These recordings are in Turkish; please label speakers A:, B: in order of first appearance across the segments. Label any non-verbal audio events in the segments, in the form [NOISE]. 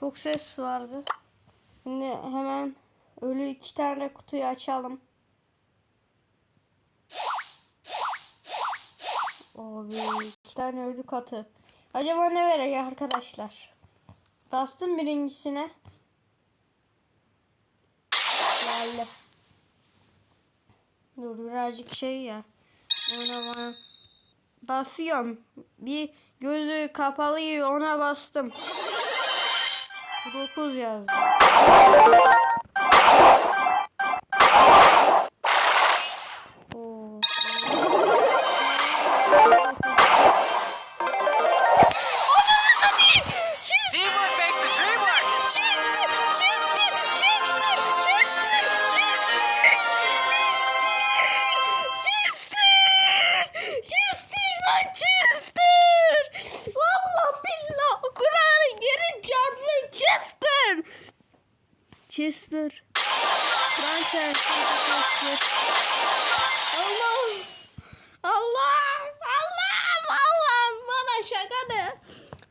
A: Çok ses vardı. Şimdi hemen ölü iki tane kutuyu açalım. Abi iki tane ölü katı. Acaba ne verecek arkadaşlar? Bastım birincisine. Geldi. Dur birazcık şey ya. Ona basıyorum. Bir gözü kapalı gibi ona bastım. entusiasmo. Franchise. Chester. Allah. Allah. Allah. Allah. Bana şaka de.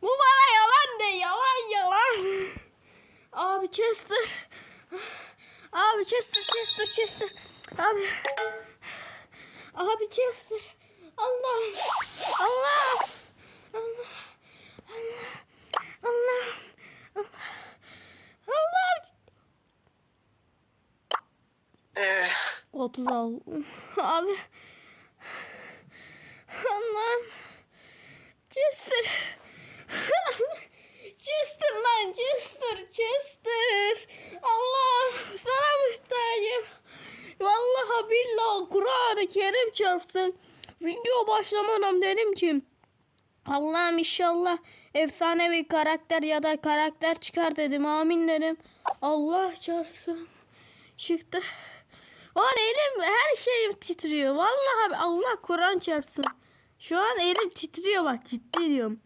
A: Bu bana yalan de. Yalan yalan. Abi Chester. Abi Chester Chester Chester. Abi. Abi Chester. Allah. Allah. Allah. Allah. Allah. Allah.
B: Eh,
A: 30 al. Abi. Allah'ım. Chester. Chester lan Chester. Chester. Allah. Sana muhtacım. Vallahi billahi Kur'an-ı Kerim çarpsın. Video başlamadan dedim ki Allah'ım inşallah efsanevi karakter ya da karakter çıkar dedim. Amin dedim. Allah çarpsın. Çıktı. Lan elim her şeyim titriyor. Vallahi Allah Kur'an çarpsın. Şu an elim titriyor bak ciddi diyorum.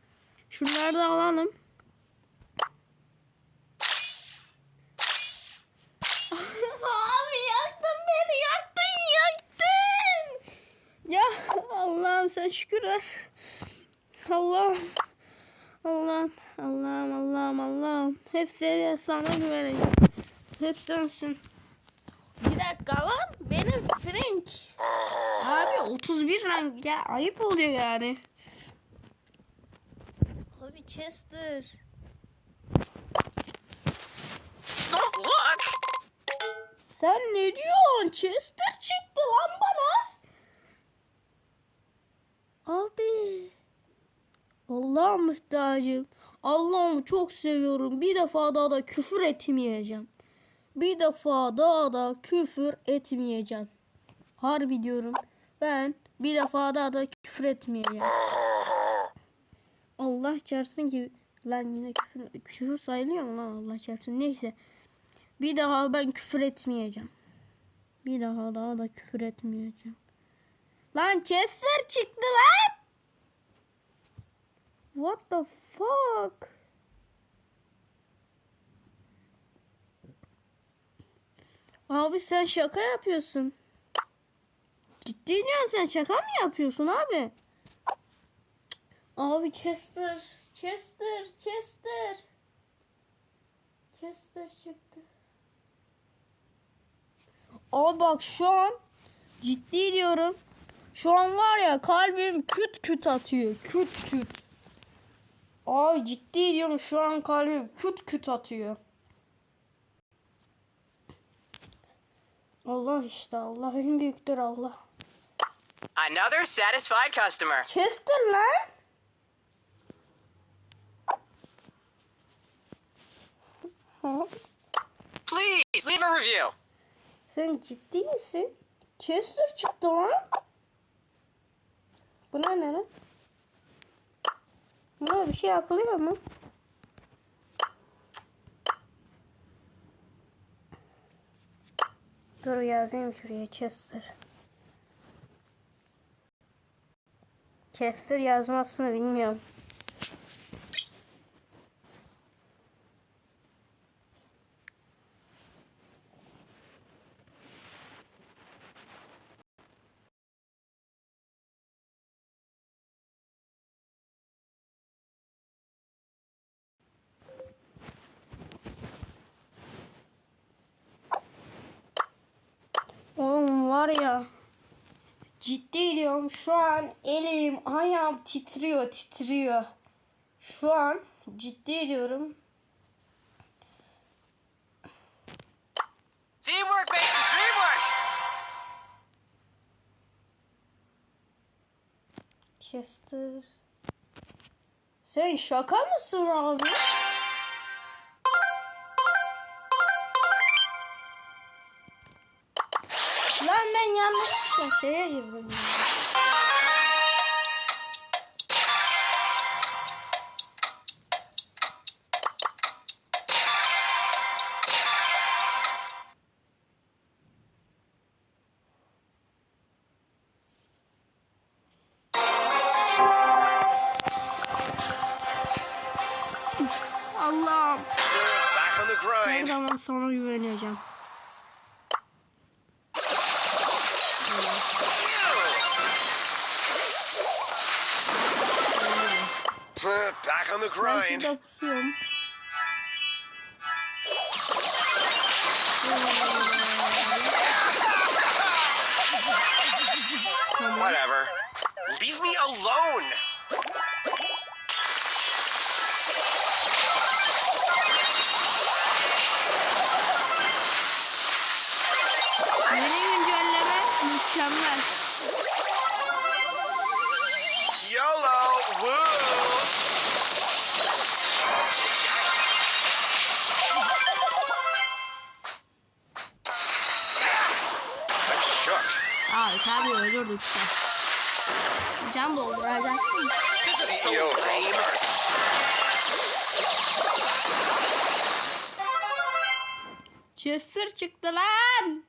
A: Şunları da alalım. [LAUGHS] Abi yaktın beni yaktın yaktın. Ya Allah'ım sen şükür ver. Allah'ım. Allah'ım Allah'ım Allah'ım Allah'ım. Hep sana güveneceğim. Hep sensin. Bir dakika lan benim Frank. Abi 31 rank ya ayıp oluyor yani. Abi Chester. Sen ne diyorsun? Chester çıktı lan bana. Abi. Allah'ım müstahacım. Allah'ımı çok seviyorum. Bir defa daha da küfür etmeyeceğim. Bir defa daha da küfür etmeyeceğim. Harbi diyorum. Ben bir defa daha da küfür etmeyeceğim. Allah çarpsın ki lan yine küfür, küfür sayılıyor mu lan Allah çarpsın. Neyse. Bir daha ben küfür etmeyeceğim. Bir daha daha da küfür etmeyeceğim. Lan Chester çıktı lan. What the fuck? Abi sen şaka yapıyorsun. Ciddi diyorum sen şaka mı yapıyorsun abi? Abi Chester, Chester, Chester. Chester çıktı. Abi bak şu an ciddi diyorum. Şu an var ya kalbim küt küt atıyor. Küt küt. Ay ciddi diyorum şu an kalbim küt küt atıyor. Allah işte Allah en büyüktür Allah.
C: Another satisfied customer.
A: Chester lan.
C: Please leave a review.
A: Sen ciddi misin? Chester çıktı lan. Buna ne lan? Buna bir şey yapılıyor mu? Dur yazayım şuraya Chester. Chester yazmasını bilmiyorum. Var ya ciddi diyorum şu an elim ayağım titriyor titriyor. Şu an ciddi diyorum.
C: Teamwork makes the dream work.
A: Chester. Sen şaka mısın abi? Lan ben yanlışlıkla şeye girdim. ya. Allah'ım.
B: Grind.
A: zaman sana güveneceğim.
B: Back on the grind. Whatever. Leave me alone.
A: Yeni güncelleme mükemmel.
B: YOLO.
A: İşte. Can dolduracaktım. Chester çıktı lan.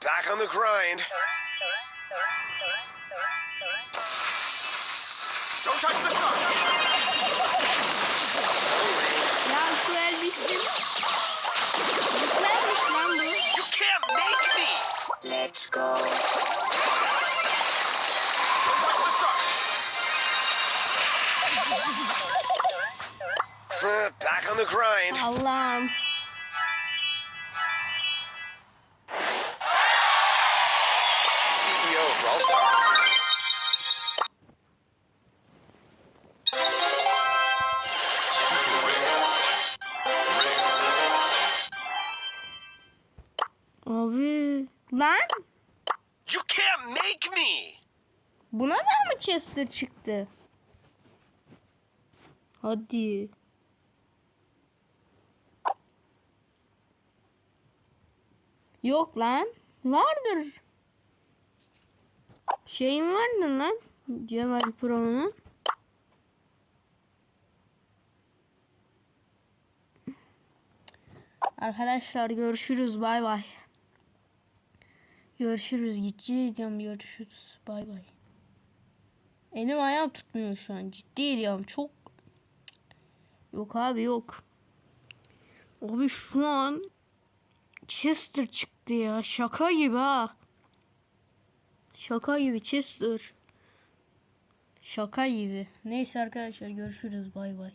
B: Back on the grind. Don't touch the star.
D: Let's go.
B: Don't touch the star. Back on the grind.
A: Allah'ım.
B: CEO of Brawl
A: Buna da mı Chester çıktı? Hadi. Yok lan. Vardır. Şeyin vardı lan. Cemal Pro'nun. Arkadaşlar görüşürüz. Bay bay. Görüşürüz. Gideceğim. Görüşürüz. Bay bay. Elim ayağım tutmuyor şu an. Ciddi diyorum. Çok Yok abi yok. Abi şu an Chester çıktı ya. Şaka gibi ha. Şaka gibi Chester. Şaka gibi. Neyse arkadaşlar görüşürüz. Bay bay.